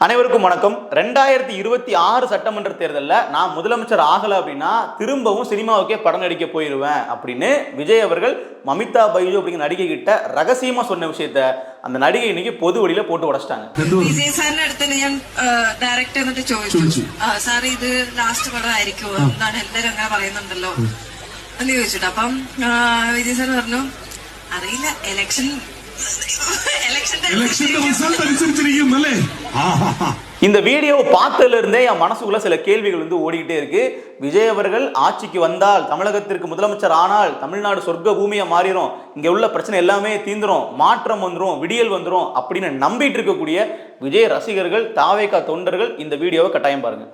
அனைவருக்கும் வணக்கம் ரெண்டாயிரத்தி இருபத்தி ஆறு சட்டமன்ற தேர்தலில் நான் முதலமைச்சர் ஆகலை அப்படின்னா திரும்பவும் சினிமாவுக்கே படம் நடிக்க போயிடுவேன் அப்படின்னு விஜய் அவர்கள் மமிதா பைஜு அப்படிங்கிற நடிகை கிட்ட ரகசியமா சொன்ன விஷயத்த அந்த நடிகை இன்னைக்கு பொது வழியில போட்டு உடைச்சிட்டாங்க വിജയ് സാറിന്റെ അടുത്ത് ഞാൻ ഡയറക്റ്റ് എന്നിട്ട് ചോദിച്ചു ആ, സാർ ഇത് ലാസ്റ്റ് പടം ആയിരിക്കുമോ എന്നാണ് എല്ലാരും അങ്ങനെ പറയുന്നുണ്ടല്ലോ എന്ന് ചോദിച്ചിട്ട് അപ്പം ആ, വിജയ് സാർ പറഞ്ഞു അറിയില്ല എലക്ഷൻ இந்த வீடியோ பார்த்ததுல இருந்தே என் மனசுக்குள்ள சில கேள்விகள் வந்து ஓடிக்கிட்டே இருக்கு. விஜய் அவர்கள் ஆட்சிக்கு வந்தால் தமிழகத்திற்கு முதலமைச்சர் ஆனால் தமிழ்நாடு சொர்க்க பூமியை மாறிடும் இங்கே உள்ள பிரச்சனை எல்லாமே தீந்துரும். மாற்றம் வந்துடும் விடியல் வந்துடும் அப்படின்னு நம்பிட்டு இருக்கக்கூடிய விஜய் ரசிகர்கள் தாவேகா தொண்டர்கள் இந்த வீடியோவை கட்டாயம் பாருங்க.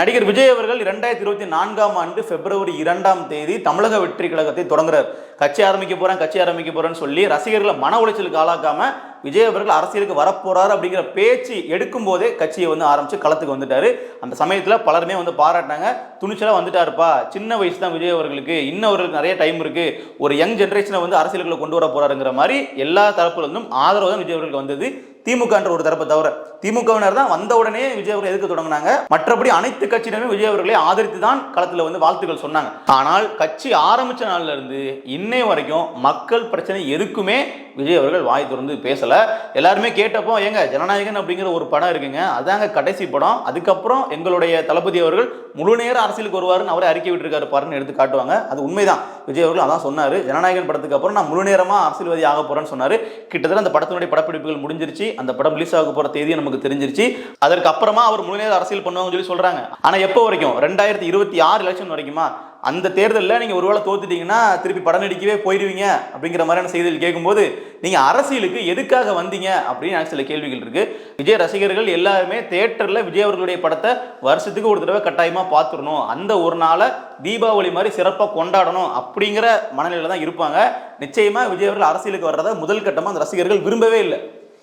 நடிகர் விஜய் அவர்கள் இரண்டாயிரத்தி இருபத்தி நான்காம் ஆண்டு பிப்ரவரி இரண்டாம் தேதி தமிழக வெற்றி கழகத்தை தொடங்குறார். கட்சி ஆரம்பிக்க போறேன் கட்சி ஆரம்பிக்க போறேன்னு சொல்லி ரசிகர்களை மன உளைச்சலுக்கு ஆளாக்காம விஜய் அவர்கள் அரசியலுக்கு வரப்போறாரு அப்படிங்கிற பேச்சு எடுக்கும் போதே கட்சியை வந்து ஆரம்பிச்சு களத்துக்கு வந்துட்டாரு. அந்த சமயத்துல பலருமே வந்து பாராட்டினாங்க. துணிச்சலா வந்துட்டாருப்பா. சின்ன வயசு தான் விஜய் அவர்களுக்கு. இன்னும் நிறைய டைம் இருக்கு. ஒரு யங் ஜென்ரேஷனை வந்து அரசியலுக்குள்ள கொண்டு வர போறாருங்கிற மாதிரி எல்லா தரப்புல இருந்தும் ஆதரவு தான் விஜய் அவர்களுக்கு வந்தது. திமுகன்ற ஒரு தரப்பை தவிர திமுகவினர் தான் வந்த உடனே விஜய் அவர்களை எதிர்க்க தொடங்கினாங்க. மற்றபடி அனைத்து கட்சியினருமே விஜய் அவர்களை ஆதரித்து தான் களத்தில் வந்து வாழ்த்துக்கள் சொன்னாங்க. ஆனால் கட்சி ஆரம்பிச்ச நாள்ல இருந்து இன்னை வரைக்கும் மக்கள் பிரச்சனை எதுக்குமே விஜய் அவர்கள் வாய் திறந்து பேசலை. எல்லாருமே கேட்டப்போ ஏங்க ஜனநாயகன் அப்படிங்கிற ஒரு படம் இருக்குங்க. அதாங்க கடைசி படம். அதுக்கப்புறம் எங்களுடைய தளபதி அவர்கள் முழு நேர அரசியலுக்கு வருவாருன்னு அவரை அறிக்கை விட்டுருக்காரு பாருன்னு எடுத்து காட்டுவாங்க. அது உண்மைதான். விஜய் அவர்கள் அதான் சொன்னார். ஜனநாயகன் படத்துக்கு அப்புறம் நான் முழு நேரமாக அரசியல்வாதி ஆக போகிறேன்னு சொன்னார். கிட்டத்தட்ட அந்த படத்தினுடைய படப்பிடிப்புகள் முடிஞ்சிருச்சு. அந்த படம் ரிலீஸ் ஆக போகிற தேதி நமக்கு தெரிஞ்சிருச்சு. அதற்கு அப்புறமா அவர் முழு நேர அரசியல் பண்ணுவாங்கன்னு சொல்லி சொல்கிறாங்க ஆனால் எப்போ வரைக்கும்? ரெண்டாயிரத்தி இருபத்தி ஆறு எலெக்ஷன் வரைக்குமா? அந்த தேர்தலில் நீங்கள் ஒருவேளை தோத்துட்டீங்கன்னா திருப்பி படம் நடிக்கவே போயிடுவீங்க அப்படிங்கிற மாதிரியான செய்திகள் கேட்கும்போது நீங்கள் அரசியலுக்கு எதுக்காக வந்தீங்க அப்படின்னு எனக்கு சில கேள்விகள் இருக்குது விஜய் ரசிகர்கள் எல்லாருமே தேட்டரில் விஜய் அவர்களுடைய படத்தை வருஷத்துக்கு ஒரு தடவை கட்டாயமாக பார்த்துடணும். அந்த ஒரு நாளை தீபாவளி மாதிரி சிறப்பாக கொண்டாடணும் அப்படிங்கிற மனநிலையில் தான் இருப்பாங்க. நிச்சயமாக விஜய் அவர்கள் அரசியலுக்கு வர்றதை முதல் கட்டமாக அந்த ரசிகர்கள் விரும்பவே இல்லை.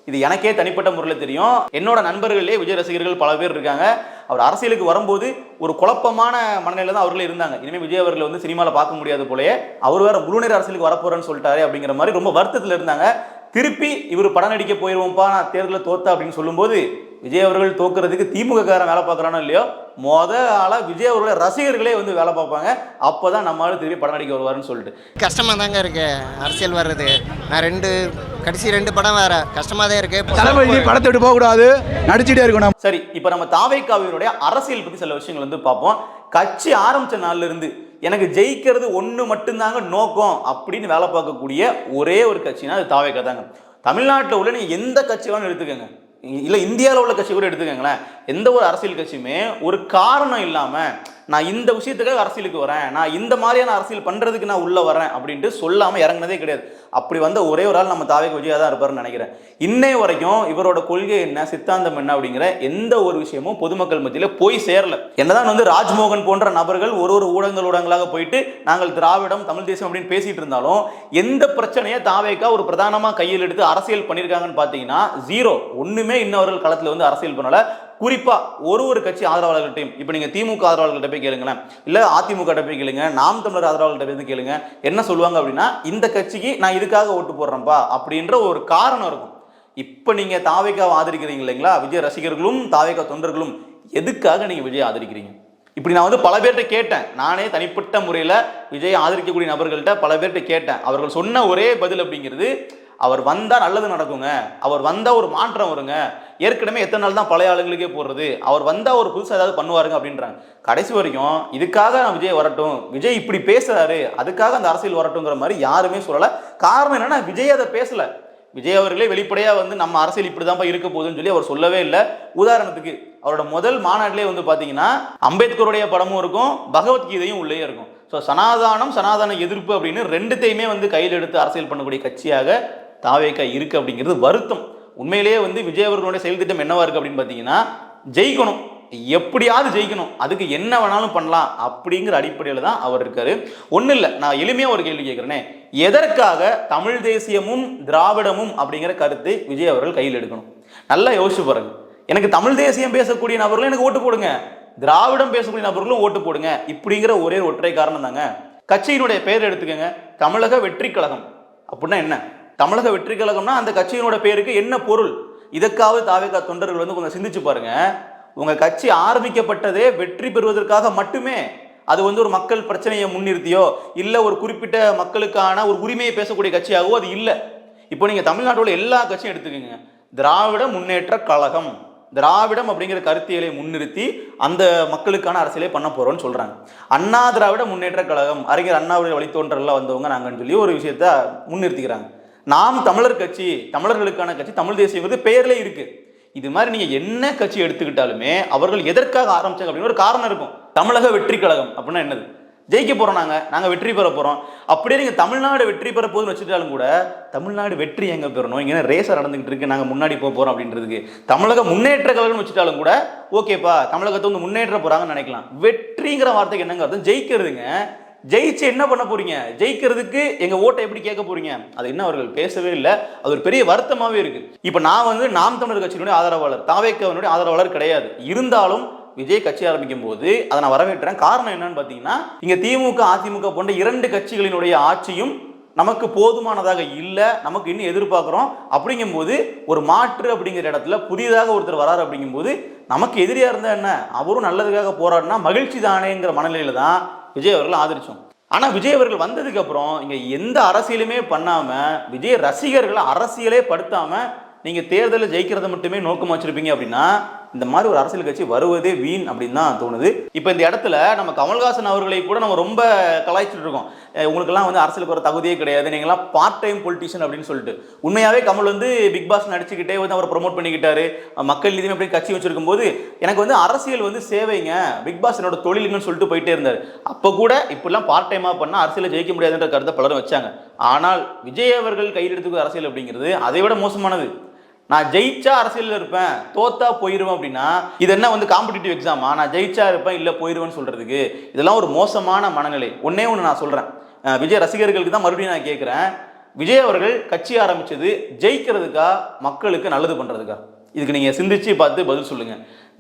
இது எனக்கே தனிப்பட்ட முறையில் தெரியும். என்னோட நண்பர்களே விஜய் ரசிகர்கள் பல பேர் இருக்காங்க. அவர் அரசியலுக்கு வரும்போது ஒரு குழப்பமான மனநிலை தான் அவர்களே இருந்தாங்க. இனிமேல் விஜய் அவர்களை வந்து சினிமாவில் பார்க்க முடியாது போலயே அவர் வேற முழுநேர அரசியலுக்கு வரப்போறேன்னு சொல்லிட்டாரு அப்படிங்கிற மாதிரி ரொம்ப வருத்தத்தில் இருந்தாங்க. திருப்பி இவர் படம் நடிக்க போயிருவோம்ப்பா நான் தேர்தலில் தோத்தா அப்படின்னு சொல்லும்போது விஜய் அவர்கள் தோக்குறதுக்கு திமுக காரன் வேலை பார்க்குறானோ இல்லையோ மொத ஆளாக விஜய் அவர்களோட ரசிகர்களே வந்து வேலை பார்ப்பாங்க. அப்போ தான் ஆளு திருப்பி படம் நடிக்க வருவாருன்னு சொல்லிட்டு. கஷ்டமாக தாங்க இருக்கு அரசியல் வர்றது. நான் ரெண்டு கடைசி ரெண்டு படம் வேற. கஷ்டமாக தான் இருக்கு தளபதி படத்தை விட்டு போகக்கூடாது. நடிச்சுட்டே இருக்கணும். சரி இப்போ நம்ம தாவைக்காவினுடைய அரசியல் பத்தி சில விஷயங்கள் வந்து பார்ப்போம். கட்சி ஆரம்பிச்ச நாள்ல இருந்து எனக்கு ஜெயிக்கிறது ஒன்று மட்டும்தாங்க நோக்கம் அப்படின்னு வேலை பார்க்கக்கூடிய ஒரே ஒரு கட்சினா அது தாவைக்கா தாங்க. தமிழ்நாட்டில் உள்ள நீங்க எந்த கட்சி வேணும் எடுத்துக்கோங்க. இல்லை இந்தியாவில் உள்ள கட்சி கூட எடுத்துக்கோங்களேன். எந்த ஒரு அரசியல் கட்சியுமே ஒரு காரணம் இல்லாமல் நான் இந்த விஷயத்துக்காக அரசியலுக்கு வரேன் நான் இந்த மாதிரியான அரசியல் பண்ணுறதுக்கு நான் உள்ளே வரேன் அப்படின்ட்டு சொல்லாமல் இறங்குனதே கிடையாது. அப்படி வந்த ஒரே ஒரு ஆள் நம்ம தாவே விஜயா தான் இருப்பாருன்னு நினைக்கிறேன். இன்னை வரைக்கும் இவரோட கொள்கை என்ன சித்தாந்தம் என்ன அப்படிங்கிற எந்த ஒரு விஷயமும் பொதுமக்கள் மத்தியில் போய் சேரல. என்னதான் வந்து ராஜ்மோகன் போன்ற நபர்கள் ஒரு ஒரு ஊடகங்கள் ஊடகங்களாக போயிட்டு நாங்கள் திராவிடம் தமிழ் தேசம் அப்படின்னு பேசிட்டு இருந்தாலும் எந்த பிரச்சனையை தாவேக்கா ஒரு பிரதானமாக கையில் எடுத்து அரசியல் பண்ணியிருக்காங்கன்னு பார்த்தீங்கன்னா ஜீரோ ஒன்றுமே இன்னவர்கள் களத்தில் வந்து அரசியல் பண்ணல. குறிப்பாக ஒரு ஒரு கட்சி ஆதரவாளர்கள்ட்டையும் இப்போ நீங்கள் திமுக ஆதரவாளர்கள்ட்ட போய் கேளுங்களேன். இல்லை அதிமுக போய் கேளுங்க நாம் தமிழர் ஆதரவாளர்கள்ட்ட போய் கேளுங்க என்ன சொல்லுவாங்க அப்படின்னா இந்த கட்சிக்கு நான் இதுக்காக ஓட்டு போடுறேன்ப்பா அப்படின்ற ஒரு காரணம் இருக்கும். இப்போ நீங்கள் தாவேக்காவை ஆதரிக்கிறீங்க இல்லைங்களா? விஜய் ரசிகர்களும் தாவேக்கா தொண்டர்களும் எதுக்காக நீங்கள் விஜய் ஆதரிக்கிறீங்க? இப்படி நான் வந்து பல பேர்கிட்ட கேட்டேன். நானே தனிப்பட்ட முறையில் விஜய் ஆதரிக்கக்கூடிய நபர்கள்ட்ட பல பேர்கிட்ட கேட்டேன். அவர்கள் சொன்ன ஒரே பதில் அப்படிங்கிறது அவர் வந்தால் நல்லது நடக்குங்க. அவர் வந்தால் ஒரு மாற்றம் வருங்க. ஏற்கனவே எத்தனை நாள் தான் பழைய ஆளுங்களுக்கே போடுறது அவர் வந்தால் ஒரு புதுசாக ஏதாவது பண்ணுவாருங்க அப்படின்றாங்க. கடைசி வரைக்கும் இதுக்காக நான் விஜய் வரட்டும். விஜய் இப்படி பேசுறாரு. அதுக்காக அந்த அரசியல் வரட்டுங்கிற மாதிரி யாருமே சொல்லலை. காரணம் என்னன்னா விஜய் அதை பேசலை. விஜய் அவர்களே வெளிப்படையாக வந்து நம்ம அரசியல் இப்படிதான்ப்பா இருக்க போகுதுன்னு சொல்லி அவர் சொல்லவே இல்லை. உதாரணத்துக்கு அவரோட முதல் மாநாட்டிலே வந்து பார்த்தீங்கன்னா அம்பேத்கருடைய படமும் இருக்கும் பகவத்கீதையும் உள்ளே இருக்கும். ஸோ சனாதானம் சனாதன எதிர்ப்பு அப்படின்னு ரெண்டுத்தையுமே வந்து கையில் எடுத்து அரசியல் பண்ணக்கூடிய கட்சியாக தாவேக்கா இருக்கு அப்படிங்கிறது வருத்தம். உண்மையிலேயே வந்து விஜய் அவர்களுடைய செயல் திட்டம் என்னவா இருக்கு அப்படின்னு பார்த்தீங்கன்னா ஜெயிக்கணும். எப்படியாவது ஜெயிக்கணும். அதுக்கு என்ன வேணாலும் பண்ணலாம் அப்படிங்கிற அடிப்படையில் தான் அவர் இருக்காரு. ஒன்றும் இல்லை நான் எளிமையாக ஒரு கேள்வி கேட்குறேனே எதற்காக தமிழ் தேசியமும் திராவிடமும் அப்படிங்கிற கருத்து விஜய் அவர்கள் கையில் எடுக்கணும்? நல்லா யோசிச்சு பாருங்க. எனக்கு தமிழ் தேசியம் பேசக்கூடிய நபர்களும் எனக்கு ஓட்டு போடுங்க. திராவிடம் பேசக்கூடிய நபர்களும் ஓட்டு போடுங்க. இப்படிங்கிற ஒரே ஒற்றை காரணம் தாங்க. கட்சியினுடைய பெயர் எடுத்துக்கோங்க. தமிழக வெற்றி கழகம். அப்படின்னா என்ன? தமிழக வெற்றி கழகம்னா அந்த கட்சியினோட பேருக்கு என்ன பொருள்? இதற்காவது தாவேகா தொண்டர்கள் வந்து கொஞ்சம் சிந்திச்சு பாருங்க. உங்க கட்சி ஆரம்பிக்கப்பட்டதே வெற்றி பெறுவதற்காக மட்டுமே அது வந்து ஒரு மக்கள் பிரச்சனையை முன்னிறுத்தியோ இல்லை ஒரு குறிப்பிட்ட மக்களுக்கான ஒரு உரிமையை பேசக்கூடிய கட்சியாகவோ அது இல்லை. இப்போ நீங்க தமிழ்நாட்டோட எல்லா கட்சியும் எடுத்துக்கோங்க. திராவிட முன்னேற்ற கழகம். திராவிடம் அப்படிங்கிற கருத்தியலை முன்னிறுத்தி அந்த மக்களுக்கான அரசியலை பண்ண போறோம்னு சொல்றாங்க. அண்ணா திராவிட முன்னேற்ற கழகம். அறிஞர் அண்ணாவுடைய வழித்தோன்றலாம் வந்தவங்க நாங்கன்னு சொல்லி ஒரு விஷயத்த முன்னிறுத்திக்கிறாங்க. நாம் தமிழர் கட்சி தமிழர்களுக்கான கட்சி தமிழ் தேசியங்கிறது பெயர்ல இருக்கு. இது மாதிரி நீங்க என்ன கட்சி எடுத்துக்கிட்டாலுமே அவர்கள் எதற்காக ஆரம்பிச்சாங்க அப்படின்னு ஒரு காரணம் இருக்கும். தமிழக வெற்றி கழகம் அப்படின்னா என்னது? ஜெயிக்க போறோம் நாங்க. நாங்க வெற்றி பெற போறோம். அப்படியே நீங்க தமிழ்நாடு வெற்றி பெற போதுன்னு வச்சுட்டாலும் கூட தமிழ்நாடு வெற்றி எங்க பெறணும்? இங்க ரேசர் நடந்துகிட்டு இருக்கு? நாங்க முன்னாடி போக போறோம் அப்படின்றதுக்கு. தமிழக முன்னேற்ற கழகம்னு வச்சுட்டாலும் கூட ஓகேப்பா தமிழகத்தை வந்து முன்னேற்ற போறாங்கன்னு நினைக்கலாம். வெற்றிங்கிற வார்த்தைக்கு என்னங்க அர்த்தம் ஜெயிக்கிறதுங்க. ஜெயிச்சு என்ன பண்ண போறீங்க? ஜெயிக்கிறதுக்கு எங்க ஓட்டை எப்படி கேட்க போறீங்க? அது என்ன அவர்கள் பேசவே இல்லை. அது ஒரு பெரிய வருத்தமாவே இருக்கு. இப்ப நான் வந்து நாம் தமிழர் கட்சியினுடைய ஆதரவாளர் தாவேக்கவனுடைய ஆதரவாளர் கிடையாது. இருந்தாலும் விஜய் கட்சி ஆரம்பிக்கும் போது அதை நான் வரவேற்றேன் காரணம் என்னன்னு பார்த்தீங்கன்னா இங்க திமுக அதிமுக போன்ற இரண்டு கட்சிகளினுடைய ஆட்சியும் நமக்கு போதுமானதாக இல்லை. நமக்கு இன்னும் எதிர்பார்க்குறோம். அப்படிங்கும்போது ஒரு மாற்று அப்படிங்கிற இடத்துல புதிதாக ஒருத்தர் வராரு அப்படிங்கும்போது நமக்கு எதிரியாக இருந்தா என்ன? அவரும் நல்லதுக்காக போராடினா மகிழ்ச்சி தானேங்கிற மனநிலையில தான் விஜய் அவர்கள் ஆதரிச்சோம். ஆனால் விஜய் அவர்கள் வந்ததுக்கு அப்புறம் இங்க எந்த அரசியலுமே பண்ணாம விஜய் ரசிகர்களை அரசியலே படுத்தாம நீங்க தேர்தலில் ஜெயிக்கிறத மட்டுமே நோக்கம் வச்சிருப்பீங்க அப்படின்னா இந்த மாதிரி ஒரு அரசியல் கட்சி வருவதே வீண் அப்படின்னு தான் தோணுது. இப்போ இந்த இடத்துல நம்ம கமல்ஹாசன் அவர்களை கூட நம்ம ரொம்ப கலாய்ச்சிட்டு இருக்கோம். உங்களுக்கெல்லாம் வந்து அரசியலுக்கு வர தகுதியே கிடையாது. நீங்களாம் பார்ட் டைம் பொலிட்டிஷியன் அப்படின்னு சொல்லிட்டு. உண்மையாகவே கமல் வந்து பிக் பாஸ் நடிச்சுக்கிட்டே வந்து அவரை ப்ரொமோட் பண்ணிக்கிட்டாரு. மக்கள் நீதியும் அப்படி கட்சி வச்சிருக்கும் போது எனக்கு வந்து அரசியல் வந்து சேவைங்க. பிக் பாஸ் என்னோட தொழிலுங்கன்னு சொல்லிட்டு போயிட்டே இருந்தார். அப்போ கூட இப்படிலாம் பார்ட் டைமாக பண்ணால் அரசியலை ஜெயிக்க முடியாதுன்ற கருத்தை பலரும் வச்சாங்க. ஆனால் விஜய் அவர்கள் கையில் எடுத்துக்கிற அரசியல் அப்படிங்கிறது அதை விட மோசமானது. நான் ஜெயிச்சா அரசியலில் இருப்பேன் தோத்தா போயிருவேன் அப்படின்னா இது என்ன வந்து காம்படிட்டிவ் எக்ஸாமா நான் ஜெயிச்சா இருப்பேன் இல்லை போயிருவேன்னு சொல்றதுக்கு இதெல்லாம் ஒரு மோசமான மனநிலை. ஒன்னே ஒன்று நான் சொல்றேன். விஜய் ரசிகர்களுக்கு தான் மறுபடியும் நான் கேட்குறேன் விஜய் அவர்கள் கட்சி ஆரம்பிச்சது ஜெயிக்கிறதுக்கா மக்களுக்கு நல்லது பண்றதுக்கா? இதுக்கு நீங்க சிந்திச்சு பார்த்து பதில் சொல்லுங்க.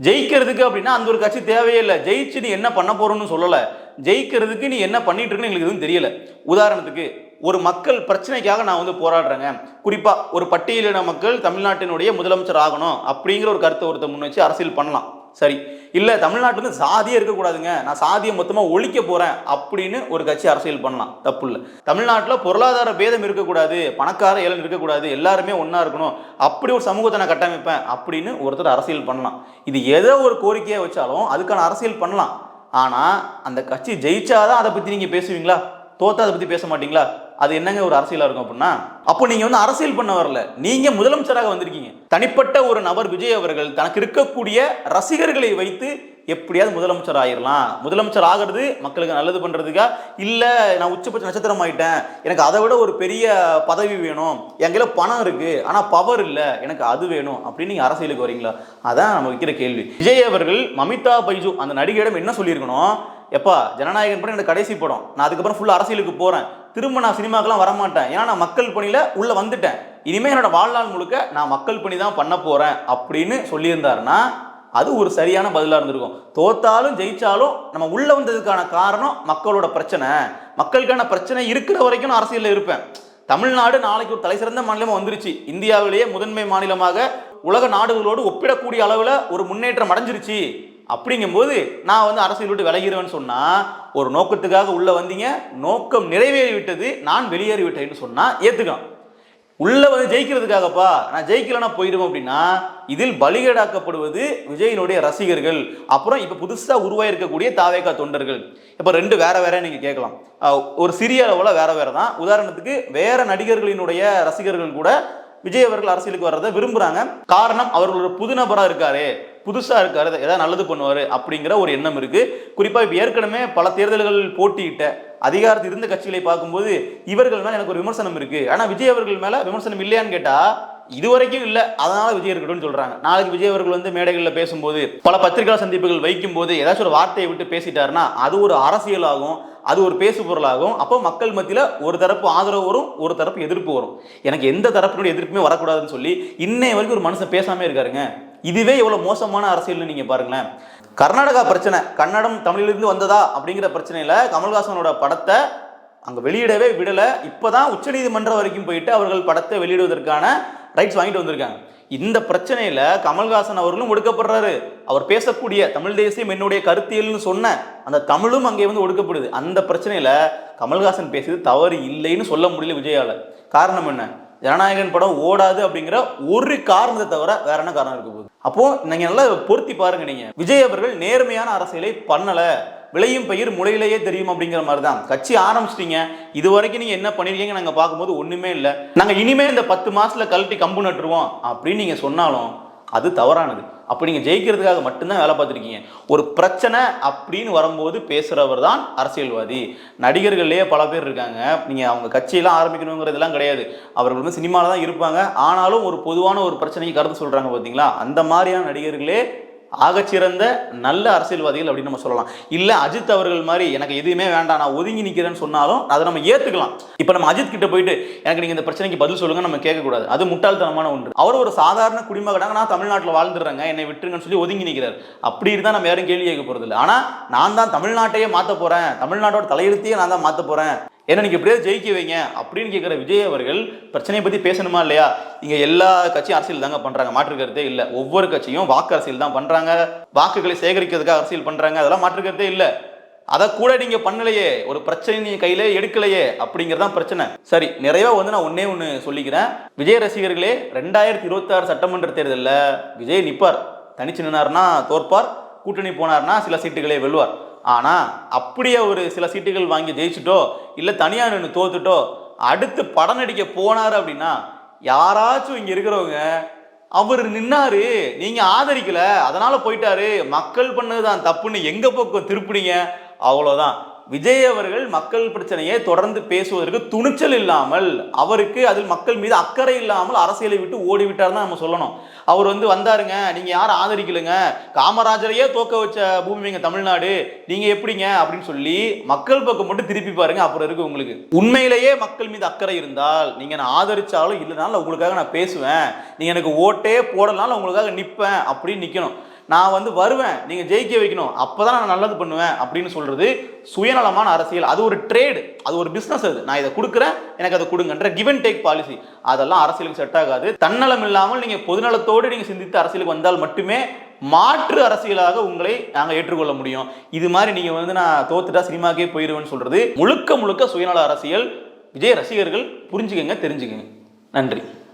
ஜெயிக்கிறதுக்கு அப்படின்னா அந்த ஒரு கட்சி தேவையே இல்லை. ஜெயிச்சு நீ என்ன பண்ண போகிறோன்னு சொல்லலை. ஜெயிக்கிறதுக்கு நீ என்ன பண்ணிட்டு இருக்குன்னு எங்களுக்கு எதுவும் தெரியல. உதாரணத்துக்கு ஒரு மக்கள் பிரச்சனைக்காக நான் வந்து போராடுறேங்க. குறிப்பாக ஒரு பட்டியலின மக்கள் தமிழ்நாட்டினுடைய முதலமைச்சர் ஆகணும் அப்படிங்கிற ஒரு கருத்தை ஒருத்தர் முன் வச்சு அரசியல் பண்ணலாம். சரி. இல்லை தமிழ்நாட்டுல வந்து சாதியே இருக்கக்கூடாதுங்க. நான் சாதியை மொத்தமாக ஒழிக்க போகிறேன் அப்படின்னு ஒரு கட்சி அரசியல் பண்ணலாம். தப்பு இல்லை. தமிழ்நாட்டில் பொருளாதார பேதம் இருக்கக்கூடாது. பணக்கார ஏழன் இருக்கக்கூடாது. எல்லாருமே ஒன்றா இருக்கணும். அப்படி ஒரு சமூகத்தை நான் கட்டமைப்பேன் அப்படின்னு ஒருத்தர் அரசியல் பண்ணலாம். இது ஏதோ ஒரு கோரிக்கையை வச்சாலும் அதுக்கான அரசியல் பண்ணலாம். ஆனால் அந்த கட்சி ஜெயிச்சாதான் அதை பற்றி நீங்கள் பேசுவீங்களா? தோத்தா அதை பற்றி பேச மாட்டீங்களா? அது என்னங்க ஒரு அரசியலாக இருக்கும் அப்படின்னா அப்போ நீங்கள் வந்து அரசியல் பண்ண வரல. நீங்கள் முதலமைச்சராக வந்திருக்கீங்க. தனிப்பட்ட ஒரு நபர் விஜய் அவர்கள் தனக்கு இருக்கக்கூடிய ரசிகர்களை வைத்து எப்படியாவது முதலமைச்சர் ஆயிரலாம். முதலமைச்சர் ஆகிறது மக்களுக்கு நல்லது பண்ணுறதுக்கா இல்லை நான் உச்சபட்ச நட்சத்திரம் ஆயிட்டேன். எனக்கு அதை விட ஒரு பெரிய பதவி வேணும். என்கையில பணம் இருக்குது ஆனால் பவர் இல்லை. எனக்கு அது வேணும் அப்படின்னு நீங்கள் அரசியலுக்கு வரீங்களா? அதான் நம்ம வைக்கிற கேள்வி. விஜய் அவர்கள் மமிதா பைஜு அந்த நடிகையிடம் என்ன சொல்லியிருக்கணும்? எப்பா ஜனநாயகன் படம் எனக்கு கடைசி படம். நான் அதுக்கப்புறம் ஃபுல்லாக அரசியலுக்கு போகிறேன் திரும்ப நான் சினிமாக்கெல்லாம் வரமாட்டேன். ஏன்னா நான் மக்கள் பணியில் உள்ளே வந்துட்டேன். இனிமேல் என்னோட வாழ்நாள் முழுக்க நான் மக்கள் பணி தான் பண்ண போகிறேன் அப்படின்னு சொல்லியிருந்தாருன்னா அது ஒரு சரியான பதிலாக இருந்திருக்கும். தோத்தாலும் ஜெயிச்சாலும் நம்ம உள்ளே வந்ததுக்கான காரணம் மக்களோட பிரச்சனை. மக்களுக்கான பிரச்சனை இருக்கிற வரைக்கும் நான் அரசியலில் இருப்பேன். தமிழ்நாடு நாளைக்கு ஒரு தலைசிறந்த மாநிலமாக வந்துருச்சு. இந்தியாவிலேயே முதன்மை மாநிலமாக உலக நாடுகளோடு ஒப்பிடக்கூடிய அளவில் ஒரு முன்னேற்றம் அடைஞ்சிருச்சு. அப்படிங்கும்போது நான் வந்து அரசியல் விட்டு விலகிறேன்னு சொன்னால் ஒரு நோக்கத்துக்காக உள்ளே வந்தீங்க நோக்கம் நிறைவேறி விட்டது நான் வெளியேறி விட்டேன்னு சொன்னா உள்ளே வந்து ஜெயிக்கிறதுக்காகப்பா நான் ஜெயிக்கலன்னா போயிடுவோம் அப்படின்னா இதில் பலிகேடாக்கப்படுவது விஜயினுடைய ரசிகர்கள். அப்புறம் இப்போ புதுசாக உருவாயிருக்கக்கூடிய தாவேகா தொண்டர்கள். இப்போ ரெண்டு வேற வேற நீங்கள் கேட்கலாம். ஒரு சிறிய அளவில் வேற வேற தான். உதாரணத்துக்கு வேற நடிகர்களினுடைய ரசிகர்கள் கூட விஜய் அவர்கள் அரசியலுக்கு வர்றதை விரும்புகிறாங்க காரணம் அவர்களோட புது நபராக இருக்காரு. புதுசாக இருக்காரு ஏதாவது நல்லது பண்ணுவார் அப்படிங்கிற ஒரு எண்ணம் இருக்குது குறிப்பாக இப்போ ஏற்கனவே பல தேர்தல்கள் போட்டியிட்ட அதிகாரத்தில் இருந்த கட்சிகளை பார்க்கும்போது இவர்கள் மேலே எனக்கு ஒரு விமர்சனம் இருக்குது ஆனால் விஜய் அவர்கள் மேலே விமர்சனம் இல்லையான்னு இது இதுவரைக்கும் இல்லை. அதனால விஜய் இருக்கட்டும்னு சொல்றாங்க. நாளைக்கு விஜய் அவர்கள் வந்து மேடைகளில் பேசும்போது பல பத்திரிகை சந்திப்புகள் வைக்கும் போது ஏதாச்சும் ஒரு வார்த்தையை விட்டு பேசிட்டாருன்னா அது ஒரு அரசியலாகும் அது ஒரு பேசு பொருளாகும் அப்போ மக்கள் மத்தியில் ஒரு தரப்பு ஆதரவு வரும் ஒரு தரப்பு எதிர்ப்பு வரும். எனக்கு எந்த தரப்பினுடைய எதிர்ப்புமே வரக்கூடாதுன்னு சொல்லி இன்னைய வரைக்கும் ஒரு மனுஷன் பேசாம இருக்காருங்க. இதுவே எவ்வளவு மோசமான அரசியல்னு நீங்க பாருங்களேன். கர்நாடகா பிரச்சனை கன்னடம் தமிழிலிருந்து வந்ததா அப்படிங்கிற பிரச்சனையில கமல்ஹாசனோட படத்தை அங்க வெளியிடவே விடல. இப்பதான் உச்சநீதிமன்றம் வரைக்கும் போயிட்டு அவர்கள் படத்தை வெளியிடுவதற்கான ரைட்ஸ் வாங்கிட்டு வந்திருக்காங்க. இந்த பிரச்சனையில கமல்ஹாசன் அவர்களும் ஒடுக்கப்படுறாரு. அவர் பேசக்கூடிய தமிழ் தேசியம் என்னுடைய கருத்தியல்னு சொன்ன அந்த தமிழும் அங்கே வந்து ஒடுக்கப்படுது. அந்த பிரச்சனையில கமல்ஹாசன் பேசியது தவறு இல்லைன்னு சொல்ல முடியல விஜயால. காரணம் என்ன? ஜனநாயகன் படம் ஓடாது அப்படிங்கிற ஒரு காரணத்தை தவிர வேற என்ன காரணம் இருக்க போகுது? அப்போ நீங்க நல்லா பொருத்தி பாருங்க நீங்க. விஜய் அவர்கள் நேர்மையான அரசியலை பண்ணல. விளையும் பயிர் முளையிலேயே தெரியும் அப்படிங்கிற மாதிரி தான் கட்சி ஆரம்பிச்சிட்டீங்க. இது வரைக்கும் நீங்க என்ன பண்ணிருக்கீங்க நாங்க பார்க்கும்போது ஒண்ணுமே இல்லை. நாங்க இனிமே இந்த பத்து மாசத்துல கழட்டி கம்பு நட்டுருவோம் அப்படின்னு நீங்க சொன்னாலும் அது தவறானது. அப்படி நீங்கள் ஜெயிக்கிறதுக்காக மட்டும்தான் வேலை பார்த்துருக்கீங்க. ஒரு பிரச்சனை அப்படின்னு வரும்போது பேசுகிறவர் தான் அரசியல்வாதி. நடிகர்கள்லேயே பல பேர் இருக்காங்க. நீங்கள் அவங்க கட்சியெல்லாம் ஆரம்பிக்கணுங்கிறதெல்லாம் கிடையாது. அவர்கள் வந்து சினிமாவில் தான் இருப்பாங்க. ஆனாலும் ஒரு பொதுவான ஒரு பிரச்சனைக்கு கருத்து சொல்கிறாங்க பார்த்தீங்களா அந்த மாதிரியான நடிகர்களே ஆகச்சிறந்த நல்ல அரசியல்வாதிகள் அப்படின்னு நம்ம சொல்லலாம். இல்ல அஜித் அவர்கள் மாதிரி எனக்கு எதுவுமே வேண்டாம் நான் ஒதுங்கி நிக்கிறேன்னு சொன்னாலும் அதை நம்ம ஏத்துக்கலாம். இப்ப நம்ம அஜித் கிட்ட போயிட்டு எனக்கு நீங்க இந்த பிரச்சனைக்கு பதில் சொல்லுங்க நம்ம கேட்கக்கூடாது. அது முட்டாள்தனமான ஒன்று. அவர் ஒரு சாதாரண குடிமகனாக நான் தமிழ்நாட்டில் வாழ்ந்துடுறேங்க என்னை விட்டுருங்கன்னு சொல்லி ஒதுங்கி நிற்கிறார் அப்படி இருந்தா நம்ம யாரும் கேள்வி கேட்க போறது இல்லை ஆனா நான் தான் தமிழ்நாட்டையே மாத்த போறேன். தமிழ்நாட்டோட தலையெழுத்தையே நான் தான் மாத்த போறேன். ஏன்னா நீங்கள் எப்படியாவது ஜெயிக்க வைங்க அப்படின்னு கேட்குற விஜய் அவர்கள் பிரச்சனையை பற்றி பேசணுமா இல்லையா? இங்கே எல்லா கட்சியும் அரசியல் தாங்க பண்ணுறாங்க மாற்று இல்லை. ஒவ்வொரு கட்சியும் வாக்கு அரசியல் தான் பண்ணுறாங்க வாக்குகளை சேகரிக்கிறதுக்காக அரசியல் பண்ணுறாங்க அதெல்லாம் மாற்று இல்லை. அதை கூட நீங்கள் பண்ணலையே. ஒரு பிரச்சனை நீங்கள் கையில எடுக்கலையே அப்படிங்கிறதான் பிரச்சனை. சரி நிறைவா வந்து நான் ஒன்னே ஒன்று சொல்லிக்கிறேன். விஜய் ரசிகர்களே ரெண்டாயிரத்தி இருபத்தாறு சட்டமன்ற தேர்தலில் விஜய் நிப்பார். தனிச்சு நின்னார்னா தோற்பார். கூட்டணி போனார்னா சில சீட்டுகளை வெல்வார் ஆனா அப்படியே ஒரு சில சீட்டுகள் வாங்கி ஜெயிச்சுட்டோ இல்லை தனியாக நின்று தோத்துட்டோ அடுத்து படம் நடிக்க போனார் அப்படின்னா யாராச்சும் இங்கே இருக்கிறவங்க அவர் நின்னாரு நீங்க ஆதரிக்கல அதனால போயிட்டாரு மக்கள் பண்ணதுதான் தப்புன்னு எங்க பக்கம் திருப்பினீங்க அவ்வளோதான் விஜய் அவர்கள் மக்கள் பிரச்சனையை தொடர்ந்து பேசுவதற்கு துணிச்சல் இல்லாமல் அவருக்கு அதில் மக்கள் மீது அக்கறை இல்லாமல் அரசியலை விட்டு ஓடிவிட்டார் தான் நம்ம சொல்லணும். அவர் வந்து வந்தாருங்க நீங்க யாரும் ஆதரிக்கலுங்க? காமராஜரையே தோக்க வச்ச பூமிங்க தமிழ்நாடு நீங்க எப்படிங்க? அப்படின்னு சொல்லி மக்கள் பக்கம் மட்டும் திருப்பி பாருங்க அப்புறம் இருக்கு உங்களுக்கு. உண்மையிலேயே மக்கள் மீது அக்கறை இருந்தால் நீங்க நான் ஆதரிச்சாலும் இல்லைனாலும் உங்களுக்காக நான் பேசுவேன். நீங்க எனக்கு ஓட்டே போடலாம் உங்களுக்காக நிற்பேன் அப்படின்னு நிற்கணும் நான் வந்து வருவேன் நீங்க ஜெயிக்க வைக்கணும் அப்பதான் நான் நல்லது பண்ணுவேன் அப்படின்னு சொல்றது சுயநலமான அரசியல். அது ஒரு ட்ரேடு அது ஒரு பிசினஸ் அது. நான் இதை கொடுக்குறேன் எனக்கு அதை கொடுங்கன்ற கிவ் அண்ட் டேக் பாலிசி அதெல்லாம் அரசியலுக்கு செட் ஆகாது. தன்னலம் இல்லாமல் நீங்க பொதுநலத்தோடு நீங்க சிந்தித்து அரசியலுக்கு வந்தால் மட்டுமே மாற்று அரசியலாக உங்களை நாங்கள் ஏற்றுக்கொள்ள முடியும். இது மாதிரி நீங்க வந்து நான் தோத்துட்டா சினிமாக்கே போயிடுவேன்னு சொல்றது முழுக்க முழுக்க சுயநல அரசியல். விஜய் ரசிகர்கள் புரிஞ்சுக்கங்க தெரிஞ்சுக்கங்க. நன்றி.